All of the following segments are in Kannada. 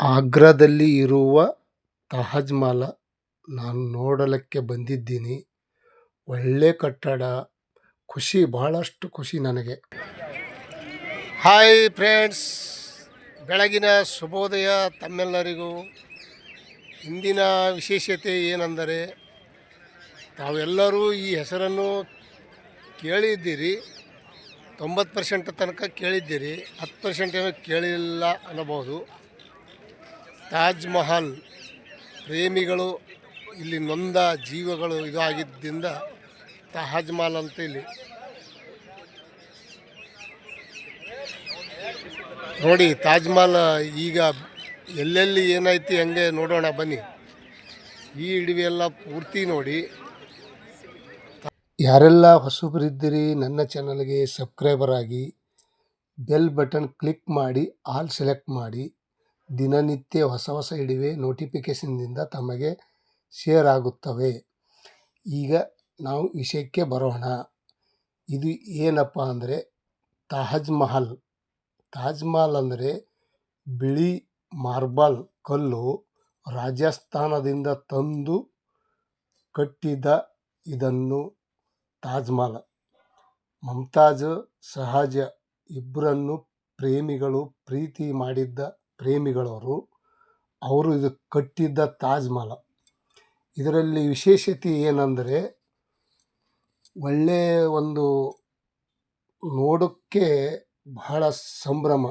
ಆಗ್ರಾದಲ್ಲಿ ಇರುವ ತಹಜ್ ಮಹಲ್ ನಾನು ನೋಡಲಿಕ್ಕೆ ಬಂದಿದ್ದೀನಿ. ಒಳ್ಳೆ ಕಟ್ಟಡ, ಖುಷಿ, ಬಹಳಷ್ಟು ಖುಷಿ ನನಗೆ. ಹಾಯ್ ಫ್ರೆಂಡ್ಸ್, ಬೆಳಗಿನ ಶುಭೋದಯ ತಮ್ಮೆಲ್ಲರಿಗೂ. ಇಂದಿನ ವಿಶೇಷತೆ ಏನೆಂದರೆ, ತಾವೆಲ್ಲರೂ ಈ ಹೆಸರನ್ನು ಕೇಳಿದ್ದೀರಿ. ತೊಂಬತ್ತು ಪರ್ಸೆಂಟ್ ತನಕ ಕೇಳಿದ್ದೀರಿ. ಹತ್ತು ಪರ್ಸೆಂಟ್ ಏನೋ ಕೇಳಿಲ್ಲ ಅನ್ನಬಹುದು. ತಾಜ್ ಮಹಲ್ ಪ್ರೇಮಿಗಳು ಇಲ್ಲಿ ನೊಂದ ಜೀವಗಳು ಇದು ಆಗಿದ್ದರಿಂದ ತಾಜ್ ಮಹಲ್ ಅಂತ ಇಲ್ಲಿ. ನೋಡಿ ತಾಜ್ ಮಹಲ್ ಈಗ ಎಲ್ಲೆಲ್ಲಿ ಏನೈತಿ ಹಂಗೆ ನೋಡೋಣ ಬನ್ನಿ. ಈ ಎಲ್ಲ ಪೂರ್ತಿ ನೋಡಿ. ಯಾರೆಲ್ಲ ಹೊಸಬರಿದ್ದೀರಿ, ನನ್ನ ಚಾನಲ್ಗೆ ಸಬ್ಸ್ಕ್ರೈಬರ್ ಆಗಿ ಬೆಲ್ ಬಟನ್ ಕ್ಲಿಕ್ ಮಾಡಿ, ಆಲ್ ಸೆಲೆಕ್ಟ್ ಮಾಡಿ. ದಿನನಿತ್ಯ ಹೊಸ ಹೊಸ ಇಡಿವೆ ನೋಟಿಫಿಕೇಷನ್ನಿಂದ ತಮಗೆ ಶೇರ್ ಆಗುತ್ತವೆ. ಈಗ ನಾವು ವಿಷಯಕ್ಕೆ ಬರೋಣ. ಇದು ಏನಪ್ಪ ಅಂದರೆ ತಾಜ್ ಮಹಲ್. ತಾಜ್ ಮಹಲ್ ಅಂದರೆ ಬಿಳಿ ಮಾರ್ಬಲ್ ಕಲ್ಲು ರಾಜಸ್ಥಾನದಿಂದ ತಂದು ಕಟ್ಟಿದ ಇದನ್ನು ತಾಜ್ ಮಹಲ್. ಮಮ್ತಾಜ್, ಸಹಜ ಇಬ್ಬರನ್ನು ಪ್ರೇಮಿಗಳು ಪ್ರೀತಿ ಮಾಡಿದ್ದ ಪ್ರೇಮಿಗಳವರು, ಅವರು ಇದು ಕಟ್ಟಿದ್ದ ತಾಜ್ ಮಹಲ್ ಇದರಲ್ಲಿ ವಿಶೇಷತೆ ಏನಂದರೆ ಒಳ್ಳೆಯ ಒಂದು ನೋಡೋಕ್ಕೆ ಬಹಳ ಸಂಭ್ರಮ.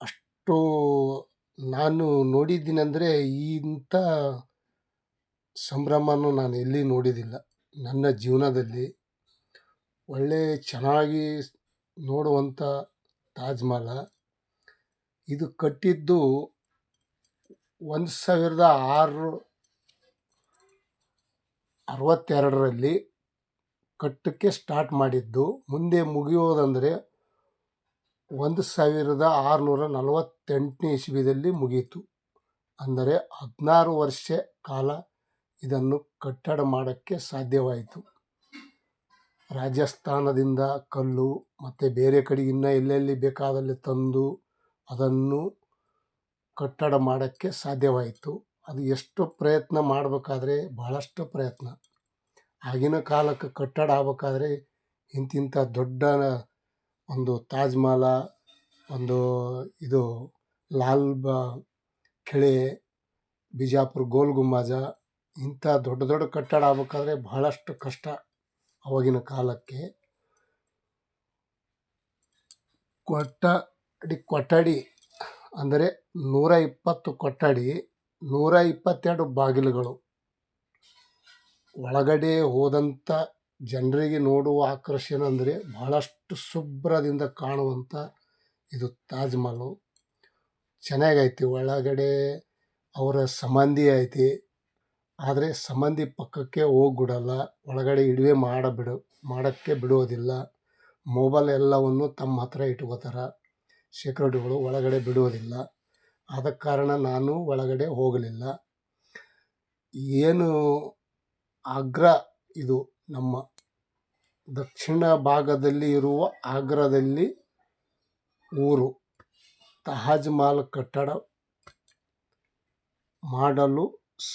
ಅಷ್ಟು ನಾನು ನೋಡಿದ್ದೀನಂದರೆ ಇಂಥ ಸಂಭ್ರಮನೂ ನಾನು ಎಲ್ಲಿ ನೋಡಿದಿಲ್ಲ. ನನ್ನ ಜೀವನದಲ್ಲಿ ಒಳ್ಳೆ ಚೆನ್ನಾಗಿ ನೋಡುವಂಥ ತಾಜ್ ಮಹಲ್ ಇದು ಕಟ್ಟಿದ್ದು ಒಂದು ಸಾವಿರದ ಆರು ಅರವತ್ತೆರಡರಲ್ಲಿ ಕಟ್ಟಕ್ಕೆ ಸ್ಟಾರ್ಟ್ ಮಾಡಿದ್ದು. ಮುಂದೆ ಮುಗಿಯೋದಂದರೆ ಒಂದು ಸಾವಿರದ ಆರುನೂರ ನಲವತ್ತೆಂಟನೇ ಇಸ್ವಿದಲ್ಲಿ ಮುಗೀತು. ಅಂದರೆ ಹದಿನಾರು ವರ್ಷ ಕಾಲ ಇದನ್ನು ಕಟ್ಟಡ ಮಾಡೋಕ್ಕೆ ಸಾಧ್ಯವಾಯಿತು. ರಾಜಸ್ಥಾನದಿಂದ ಕಲ್ಲು ಮತ್ತು ಬೇರೆ ಕಡೆ ಇನ್ನೂ ಎಲ್ಲೆಲ್ಲಿ ಬೇಕಾದಲ್ಲಿ ತಂದು ಅದನ್ನು ಕಟ್ಟಡ ಮಾಡೋಕ್ಕೆ ಸಾಧ್ಯವಾಯಿತು. ಅದು ಎಷ್ಟು ಪ್ರಯತ್ನ ಮಾಡಬೇಕಾದ್ರೆ ಬಹಳಷ್ಟು ಪ್ರಯತ್ನ. ಆಗಿನ ಕಾಲಕ್ಕೆ ಕಟ್ಟಡ ಆಗ್ಬೇಕಾದ್ರೆ ಇಂತಿಂಥ ದೊಡ್ಡ ಒಂದು ತಾಜ್ ಮಹಲ್ ಒಂದು ಇದು ಲಾಲ್ ಬಾ ಕೆಳೆ, ಬಿಜಾಪುರ ಗೋಲ್ ಗುಂಬಾಜ ಇಂಥ ದೊಡ್ಡ ದೊಡ್ಡ ಕಟ್ಟಡ ಆಗ್ಬೇಕಾದ್ರೆ ಬಹಳಷ್ಟು ಕಷ್ಟ ಅವಾಗಿನ ಕಾಲಕ್ಕೆ. ಕೊಠಡಿ ಕೊಠಡಿ ಅಂದರೆ ನೂರ ಇಪ್ಪತ್ತು ಕೊಠಡಿ ನೂರ ಇಪ್ಪತ್ತೆರಡು ಬಾಗಿಲುಗಳು. ಒಳಗಡೆ ಹೋದಂಥ ಜನರಿಗೆ ನೋಡುವ ಆಕರ್ಷಣೆ ಅಂದರೆ ಬಹಳಷ್ಟು ಶುಭ್ರದಿಂದ ಕಾಣುವಂಥ ಇದು ತಾಜ್ ಮಹಲು ಚೆನ್ನಾಗೈತಿ, ಒಳಗಡೆ ಅವರ ಸಂಬಂಧಿ ಐತಿ. ಆದರೆ ಸಂಬಂಧಿ ಪಕ್ಕಕ್ಕೆ ಹೋಗ್ಬಿಡಲ್ಲ, ಒಳಗಡೆ ಇಡುವೆ ಮಾಡಬಿಡು, ಮಾಡೋಕ್ಕೆ ಬಿಡೋದಿಲ್ಲ. ಮೊಬೈಲ್ ಎಲ್ಲವನ್ನು ತಮ್ಮ ಹತ್ರ ಇಟ್ಕೋತಾರೆ. ಸೆಕ್ಯೂರಿಟಿಗಳು ಒಳಗಡೆ ಬಿಡುವುದಿಲ್ಲ. ಆದ ಕಾರಣ ನಾನು ಒಳಗಡೆ ಹೋಗಲಿಲ್ಲ. ಏನು ಆಗ್ರಾ ಇದು ನಮ್ಮ ದಕ್ಷಿಣ ಭಾಗದಲ್ಲಿ ಇರುವ ಆಗ್ರಾದಲ್ಲಿ ಊರು ತಹಾಜ್ ಮಹಲ್ ಕಟ್ಟಡ ಮಾಡಲು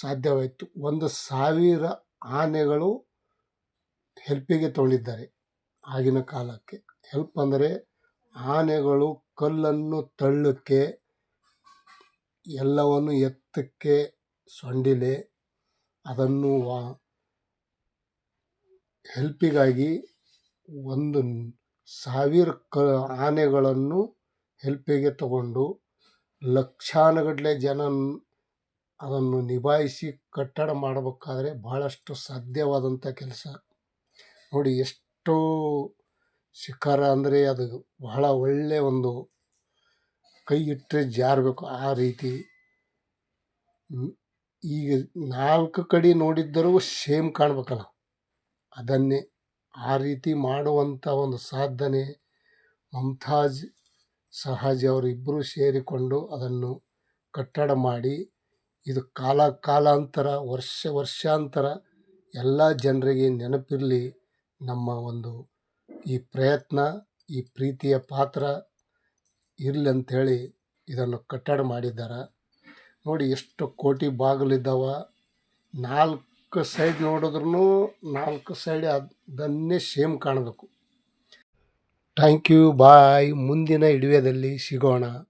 ಸಾಧ್ಯವಾಯಿತು. ಒಂದು ಸಾವಿರ ಆನೆಗಳು ಹೆಲ್ಪಿಗೆ ತೊಗೊಂಡಿದ್ದಾರೆ ಆಗಿನ ಕಾಲಕ್ಕೆ. ಹೆಲ್ಪ್ ಅಂದರೆ ಆನೆಗಳು ಕಲ್ಲನ್ನು ತಳ್ಳಕ್ಕೆ, ಎಲ್ಲವನ್ನು ಎತ್ತಕ್ಕೆ ಸೊಂಡಿಲೆ. ಅದನ್ನು ವಾ, ಹೆಲ್ಪಿಗಾಗಿ ಒಂದು ಸಾವಿರ ಕ, ಆನೆಗಳನ್ನು ಹೆಲ್ಪಿಗೆ ತಗೊಂಡು ಲಕ್ಷಾನುಗಟ್ಟಲೆ ಜನ ಅದನ್ನು ನಿಭಾಯಿಸಿ ಕಟ್ಟಡ ಮಾಡಬೇಕಾದ್ರೆ ಭಾಳಷ್ಟು ಸಾಧ್ಯವಾದಂಥ ಕೆಲಸ. ನೋಡಿ, ಎಷ್ಟು ಶಿಖರ ಅಂದರೆ ಅದು ಬಹಳ ಒಳ್ಳೆಯ ಒಂದು ಕೈ ಇಟ್ಟರೆ ಜಾರಬೇಕು ಆ ರೀತಿ. ಈಗ ನಾಲ್ಕು ಕಡೆ ನೋಡಿದ್ದರೂ ಸೇಮ್ ಕಾಣಬೇಕಲ್ಲ. ಅದನ್ನೇ ಆ ರೀತಿ ಮಾಡುವಂಥ ಒಂದು ಸಾಧನೆ ಮಮ್ತಾಜ್ ಸಹಜ್ ಅವರಿಬ್ಬರು ಸೇರಿಕೊಂಡು ಅದನ್ನು ಕಟ್ಟಡ ಮಾಡಿ, ಇದು ಕಾಲ ಕಾಲಾಂತರ, ವರ್ಷ ವರ್ಷಾಂತರ ಎಲ್ಲ ಜನರಿಗೆ ನೆನಪಿರಲಿ ನಮ್ಮ ಒಂದು ಈ ಪ್ರಯತ್ನ, ಈ ಪ್ರೀತಿಯ ಪಾತ್ರ ಇರಲಿ ಅಂಥೇಳಿ ಇದನ್ನು ಕಟ್ಟಡ ಮಾಡಿದ್ದಾರೆ. ನೋಡಿ ಎಷ್ಟು ಕೋಟಿ ಬಾಗಿಲಿದ್ದಾವ. ನಾಲ್ಕು ಸೈಡ್ ನೋಡಿದ್ರೂ ನಾಲ್ಕು ಸೈಡ್ ಅದನ್ನೇ ಸೇಮ್ ಕಾಣಬೇಕು. Thank you, bye. ಮುಂದಿನ ವಿಡಿಯೋದಲ್ಲಿ ಸಿಗೋಣ.